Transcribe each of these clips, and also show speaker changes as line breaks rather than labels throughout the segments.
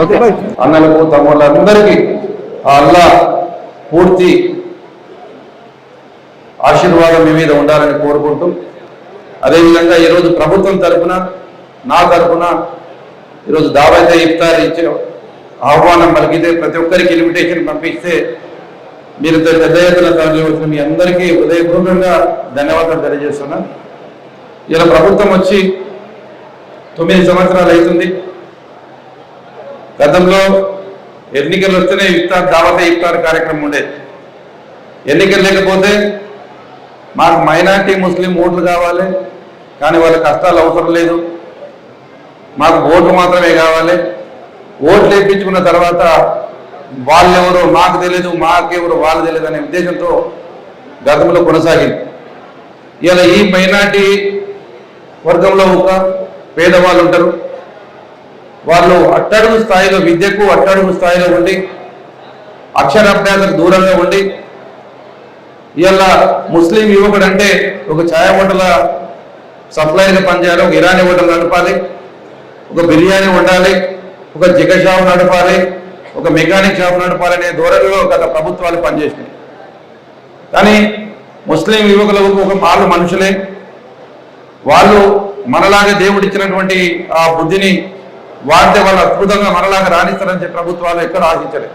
Okay.
అన్నలకు తమ్ముళ్ళందరికీ ఆ అల్లా పూర్తి ఆశీర్వాదం మీ మీద ఉండాలని కోరుకుంటూ అదేవిధంగా ఈరోజు ప్రభుత్వం తరపున నా తరపున ఈరోజు దావైతే ఇఫ్తార్ ఇచ్చే ఆహ్వానం పలికితే ప్రతి ఒక్కరికి ఇన్విటేషన్ పంపిస్తే మీరు పెద్ద ఎత్తున తరలివచ్చిన మీ అందరికీ హృదయపూర్వకంగా ధన్యవాదాలు తెలియజేస్తున్నాను. ఇలా ప్రభుత్వం వచ్చి తొమ్మిది సంవత్సరాలు అవుతుంది. గతంలో ఎన్నికలు వస్తేనే ఇఫ్తార్ దావత ఇఫ్తార్ కార్యక్రమం ఉండేది ఎన్నికలు లేకపోతే మాకు మైనార్టీ ముస్లిం ఓట్లు కావాలి కానీ వాళ్ళ కష్టాలు అవసరం లేదు. మాకు ఓట్లు మాత్రమే కావాలి. ఓట్లు వేయించుకున్న తర్వాత వాళ్ళెవరో మాకు తెలియదు మాకెవరో వాళ్ళు తెలియదు అనే ఉద్దేశంతో గతంలో కొనసాగింది. ఇలా ఈ మైనార్టీ వర్గంలో ఒక పేదవాళ్ళు ఉంటారు. వాళ్ళు అట్టడుగు స్థాయిలో విద్యకు అట్టడుగు స్థాయిలో ఉండి అక్షరాభ్యాసకు దూరంగా ఉండి ఇవాళ ముస్లిం యువకుడు అంటే ఒక ఛాయ హోటల సప్లైగా పనిచేయాలి ఒక ఇరానీ హోటల్ నడపాలి ఒక బిర్యానీ వండాలి ఒక జిగ షాప్ నడపాలి ఒక మెకానిక్ షాప్ నడపాలనే ధోరణిలో గత ప్రభుత్వాలు పనిచేసినాయి. కానీ ముస్లిం యువకులకు ఒక వాళ్ళు మనుషులే. వాళ్ళు మనలాగా దేవుడు ఇచ్చినటువంటి ఆ బుద్ధిని వాడితే వాళ్ళు అద్భుతంగా మనలాగా రాణిస్తారని చెప్పి ప్రభుత్వాలు ఎక్కడ ఆశించలేదు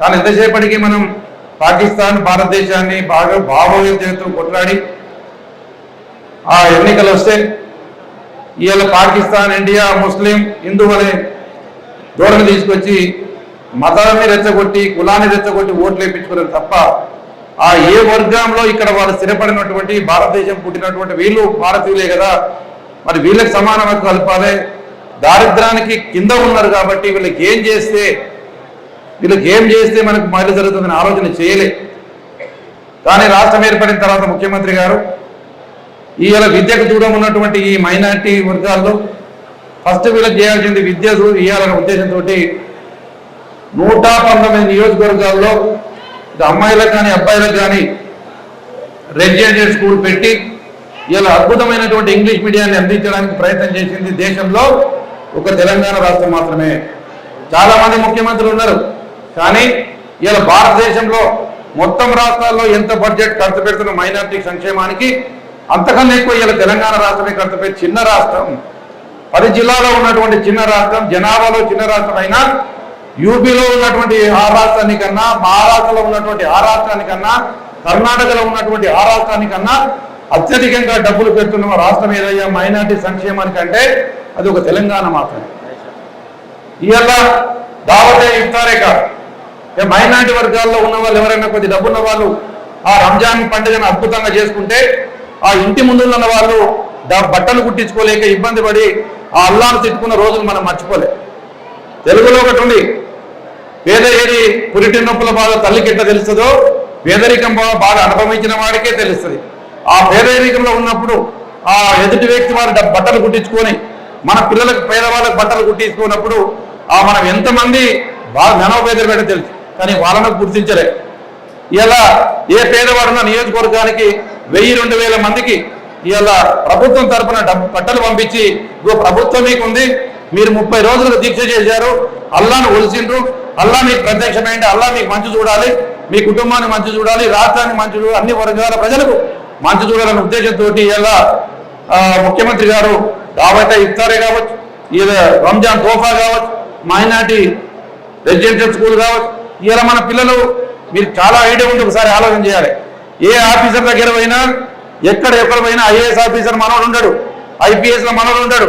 కానీ ఎంతసేపటికి మనం పాకిస్తాన్ భారతదేశాన్ని బాగా భావోద్వేగంతో కొట్లాడి ఆ ఎన్నికలు వస్తే ఇవాళ పాకిస్తాన్ ఇండియా ముస్లిం హిందూ అనే ధోరణి తీసుకొచ్చి మతాన్ని రెచ్చగొట్టి కులాన్ని రెచ్చగొట్టి ఓట్లు వేయించుకున్నారు తప్ప ఆ ఏ వర్గంలో ఇక్కడ వాళ్ళు స్థిరపడినటువంటి భారతదేశం పుట్టినటువంటి వీళ్ళు భారతీయులే కదా మరి వీళ్ళకి సమాన హక్కు కలపాలి. దారిద్రానికి కింద ఉన్నారు కాబట్టి వీళ్ళకి ఏం చేస్తే వీళ్ళకి ఏం చేస్తే మనకు మేలు జరుగుతుందని ఆలోచన చేయలే. కానీ రాష్ట్రం ఏర్పడిన తర్వాత ముఖ్యమంత్రి గారు ఈవేళ విద్యకు దూరం ఉన్నటువంటి ఈ మైనార్టీ వర్గాల్లో ఫస్ట్ వీళ్ళకి చేయాల్సింది విద్య ఇవ్వాలనే ఉద్దేశంతో నూట పంతొమ్మిది నియోజకవర్గాల్లో అమ్మాయిలకు కానీ అబ్బాయిలకు కానీ రెసిడెన్షియల్ స్కూల్ పెట్టి ఇలా అద్భుతమైనటువంటి ఇంగ్లీష్ మీడియాన్ని అందించడానికి ప్రయత్నం చేసింది దేశంలో ఒక తెలంగాణ రాష్ట్రం మాత్రమే. చాలా మంది ముఖ్యమంత్రులు ఉన్నారు. కానీ ఇలా భారతదేశంలో మొత్తం రాష్ట్రాల్లో ఎంత బడ్జెట్ ఖర్చు పెడుతున్న మైనార్టీ సంక్షేమానికి అంతకన్నా ఎక్కువ ఇలా తెలంగాణ రాష్ట్రమే ఖర్చు పెట్టి చిన్న రాష్ట్రం. పది జిల్లాలో ఉన్నటువంటి చిన్న రాష్ట్రం జనాభాలో చిన్న రాష్ట్రం అయినా యూపీలో ఉన్నటువంటి ఆ రాష్ట్రానికన్నా మహారాష్ట్రలో ఉన్నటువంటి ఆ రాష్ట్రానికన్నా కర్ణాటకలో ఉన్నటువంటి ఆ రాష్ట్రానికన్నా అత్యధికంగా డబ్బులు పెడుతున్న రాష్ట్రం ఏదయ్యా? మైనార్టీ సంక్షేమానికి అంటే అది ఒక తెలంగాణ మాత్రమే. ఇవాళ దావతే ఇస్తారే కాదు. ఏ మైనార్టీ వర్గాల్లో ఉన్న వాళ్ళు ఎవరైనా కొద్ది డబ్బున్న వాళ్ళు ఆ రంజాన్ పండుగను అద్భుతంగా చేసుకుంటే ఆ ఇంటి ముందు ఉన్న వాళ్ళు బట్టలు కుట్టించుకోలేక ఇబ్బంది పడి ఆ అల్లాను తిట్టుకున్న రోజులు మనం మర్చిపోలే. తెలుగులో ఒకటి ఉంది. పేద ఏది పురిటి నొప్పుల బాధ తల్లికి ఎట్లా తెలుస్తుందో పేదరికం బాగా బాధ అనుభవించిన వాడికే తెలుస్తుంది. ఆ పేదరికంలో ఉన్నప్పుడు ఆ ఎదుటి వ్యక్తి వారి బట్టలు కుట్టించుకొని మన పిల్లలకు పేదవాళ్ళకి బట్టలు కుట్టించుకున్నప్పుడు ఆ మనం ఎంతమంది బాగా ధనోపేదలు పెట్ట తెలుసు కానీ వాళ్ళను గుర్తించలే. ఇలా ఏ పేదవాడున్న నియోజకవర్గానికి వెయ్యి రెండు వేల మందికి ఇలా ప్రభుత్వం తరపున డబ్బు బట్టలు పంపించి ఇగో ప్రభుత్వం మీకు ఉంది మీరు ముప్పై రోజులకు దీక్ష చేశారు అల్లాను ఒలిసిండ్రు అల్లా మీకు ప్రత్యక్షమైంది అల్లా మీకు మంచి చూడాలి మీ కుటుంబాన్ని మంచి చూడాలి రాష్ట్రాన్ని మంచి చూడాలి అన్ని వర్గాల ప్రజలకు మంచి చూడాలనే ఉద్దేశంతో ఇలా ముఖ్యమంత్రి గారు దావత ఇఫ్తారే కావచ్చు ఇలా రంజాన్ తోఫా కావచ్చు మైనార్టీ రెసిడెన్షియల్ స్కూల్ కావచ్చు ఇలా మన పిల్లలు మీరు చాలా ఐడియా ఉంటే ఒకసారి ఆలోచన చేయాలి. ఏ ఆఫీసర్ దగ్గర పోయినా ఎక్కడ ఎక్కడ పోయినా ఐఏఎస్ ఆఫీసర్ మనోడు ఉండడు ఐపీఎస్లో మనోడు ఉండడు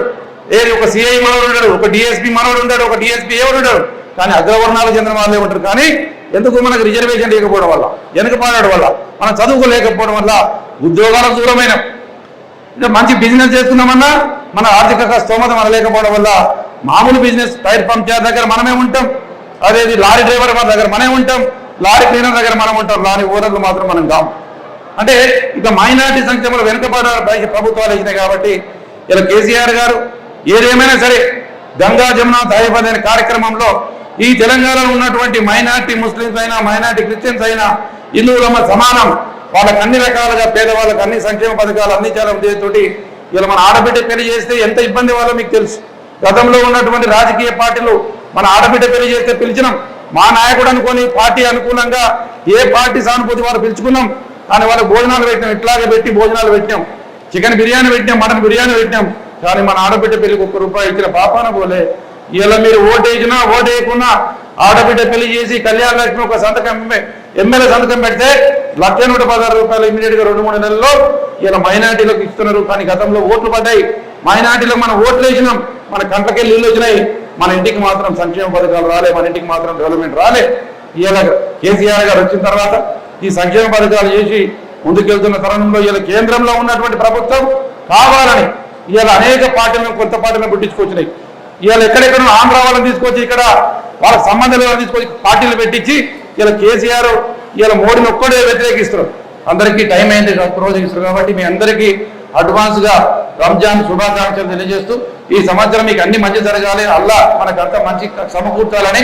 ఏ ఒక సిఐ మనోడు ఉండడు ఒక డిఎస్పీ మనోడు ఉండడు ఒక డిఎస్పీ ఎవరు ఉండడు కానీ అగ్రవర్ణాలకు చెందిన వాళ్ళే ఉంటారు. కానీ ఎందుకు మనకు రిజర్వేషన్ లేకపోవడం వల్ల వెనుకపాడడం వల్ల మనం చదువుకోలేకపోవడం వల్ల ఉద్యోగాలకు దూరమైన. ఇంకా మంచి బిజినెస్ చేస్తున్నామన్నా మన ఆర్థిక స్తోమత మన లేకపోవడం వల్ల మామూలు బిజినెస్ టైర్ పంచర్ దగ్గర మనమే ఉంటాం. అదేది లారీ డ్రైవర్ మన దగ్గర మనమే ఉంటాం. లారీ క్లీనర్ దగ్గర మనం ఉంటాం. లారీ ఓనర్లు మాత్రం మనం కాం. అంటే ఇక మైనార్టీ సంక్షేమంలో వెనుకబడ పైకి ప్రభుత్వాలు ఇచ్చినాయి కాబట్టి ఇలా కేసీఆర్ గారు ఏదేమైనా సరే గంగా జమున దయపది అనే కార్యక్రమంలో ఈ తెలంగాణలో ఉన్నటువంటి మైనార్టీ ముస్లిమ్స్ అయినా మైనార్టీ క్రిస్టియన్స్ అయినా హిందువులమ్మ సమానం. వాళ్ళకి అన్ని రకాలుగా పేదవాళ్ళకి అన్ని సంక్షేమ పథకాలు అందించాలనే ఉద్దేశంతో ఇలా మన ఆడబిడ్డ పెళ్ళి చేస్తే ఎంత ఇబ్బంది వాళ్ళో మీకు తెలుసు. గతంలో ఉన్నటువంటి రాజకీయ పార్టీలు మన ఆడబిడ్డ పెళ్ళి చేస్తే పిలిచినాం. మా నాయకుడు అనుకొని పార్టీ అనుకూలంగా ఏ పార్టీ సానుభూతి వారు పిలుచుకున్నాం. కానీ వాళ్ళకి భోజనాలు పెట్టినాం. ఇట్లాగే పెట్టి భోజనాలు పెట్టినాం. చికెన్ బిర్యానీ పెట్టినాం మటన్ బిర్యానీ పెట్టినాం. కానీ మన ఆడబిడ్డ పెళ్ళికి ఒక్క రూపాయి ఇచ్చిన పాపాన పోలే. ఇలా మీరు ఓటేసినా ఓటేయకున్నా ఆడబిడ్డ పెళ్ళి చేసి కళ్యాణ లక్ష్మి ఒక సంతకం ఎమ్మెల్యే సంతకం పెడితే లక్ష నూట పదహారు రూపాయలు ఇమీడియట్గా రెండు మూడు నెలల్లో ఇలా మైనార్టీలకు ఇస్తున్నారు కానీ గతంలో ఓట్లు పడ్డాయి. మైనార్టీలకు మనం ఓట్లు వేసినాం. మన కంటకెళ్ళి నీళ్ళు వచ్చినాయి. మన ఇంటికి మాత్రం సంక్షేమ పథకాలు రాలే మన ఇంటికి మాత్రం డెవలప్మెంట్ రాలే. ఇలా కేసీఆర్ గారు వచ్చిన తర్వాత ఈ సంక్షేమ పథకాలు చేసి ముందుకెళ్తున్న తరుణంలో ఇలా కేంద్రంలో ఉన్నటువంటి ప్రభుత్వం కావాలని ఇలా అనేక పార్టీలను కొత్త పార్టీలను పుట్టించుకొచ్చినాయి. ఇవాళ ఎక్కడెక్కడ ఆంధ్ర వాళ్ళని తీసుకొచ్చి ఇక్కడ వాళ్ళకి సంబంధం లేదని తీసుకొచ్చి పార్టీలు పెట్టించి ఇలా కేసీఆర్ ఇలా మోడీని ఒక్కడే వ్యతిరేకిస్తారు అందరికీ టైం అయింది ప్రోత్సహిస్తారు కాబట్టి మీ అందరికీ అడ్వాన్స్గా రంజాన్ శుభాకాంక్షలు తెలియజేస్తూ ఈ సంవత్సరం మీకు అన్ని మంచి జరగాలి. అల్లా అంత మంచి సమకూర్చాలని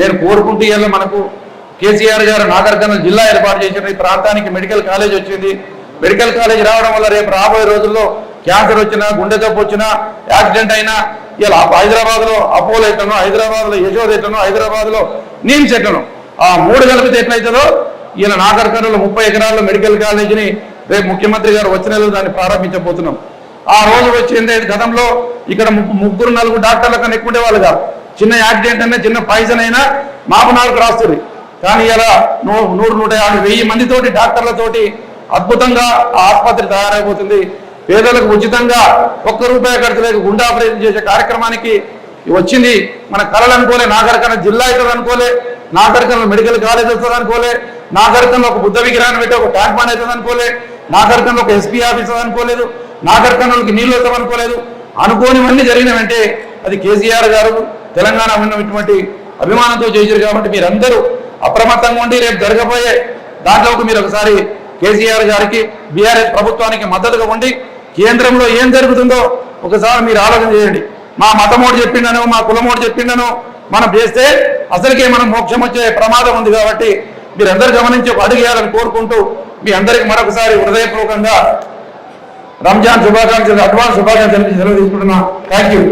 నేను కోరుకుంటూ ఇలా మనకు కేసీఆర్ గారు నాగర్కర్నూలు జిల్లా ఏర్పాటు చేసిన ఈ ప్రాంతానికి మెడికల్ కాలేజ్ వచ్చింది. మెడికల్ కాలేజ్ రావడం వల్ల రేపు రాబోయే రోజుల్లో క్యాన్సర్ వచ్చినా గుండె జబ్బు వచ్చినా యాక్సిడెంట్ అయినా ఇలా హైదరాబాద్లో అపోలో ఎట్టను హైదరాబాద్లో యశోద ఎట్టను హైదరాబాద్లో నీమ్స్ ఆ మూడు కలిపితే ఎట్లయితుందో? ఈయన నాగర్కర్నూలు ముప్పై ఎకరాల్లో మెడికల్ కాలేజీని రేపు ముఖ్యమంత్రి గారు వచ్చిన దాన్ని ప్రారంభించబోతున్నాం. ఆ రోజు వచ్చింది గతంలో ఇక్కడ ముగ్గురు నలుగురు డాక్టర్ల కన్నా ఎక్కువ ఉండేవాళ్ళు కాదు చిన్న యాక్సిడెంట్ అయినా చిన్న పాయిజన్ అయినా మాపు నాలుగు రాస్తుంది. కానీ ఇలా నూ- నూరు నూట యాభై వెయ్యి మందితోటి డాక్టర్లతోటి అద్భుతంగా ఆ ఆసుపత్రి తయారైపోతుంది. పేదలకు ఉచితంగా ఒక్క రూపాయి ఖర్చు లేక గుండా ఆపరేషన్ చేసే కార్యక్రమానికి వచ్చింది. మన కళలు అనుకోలే నాగరికర్ణ జిల్లా అవుతుంది అనుకోలే నాగరికర్ణ మెడికల్ కాలేజ్ వస్తుంది అనుకోలే నాగరికర్ణ ఒక బుద్ధ విగ్రహాన్ని పెట్టి ఒక ట్యాంక్ బండ్ అవుతుంది అనుకోలే నాగరికర్ణ ఒక ఎస్పీ ఆఫీస్ అనుకోలేదు నాగరికన్నులకి నీళ్ళు వస్తాం అనుకోలేదు. అనుకోనివన్నీ జరిగినవంటే అది కేసీఆర్ గారు తెలంగాణ ఉన్నటువంటి అభిమానంతో చేశారు కాబట్టి మీరందరూ అప్రమత్తంగా ఉండి రేపు జరగబోయే దాంట్లోకి మీరు ఒకసారి కేసీఆర్ గారికి బీఆర్ఎస్ ప్రభుత్వానికి మద్దతుగా ఉండి కేంద్రంలో ఏం జరుగుతుందో ఒకసారి మీరు ఆలోచన చేయండి. మా మతమోడు చెప్పిండను మా కులమోడు చెప్పిండను మనం చేస్తే అసలుకే మనం మోక్షం వచ్చే ప్రమాదం ఉంది కాబట్టి మీరందరూ గమనించి ఒక అడుగేయాలని కోరుకుంటూ మీ అందరికి మరొకసారి హృదయపూర్వకంగా రంజాన్ శుభాకాంక్షలు అడ్వాన్స్ శుభాకాంక్షలు సెలవు థ్యాంక్ యూ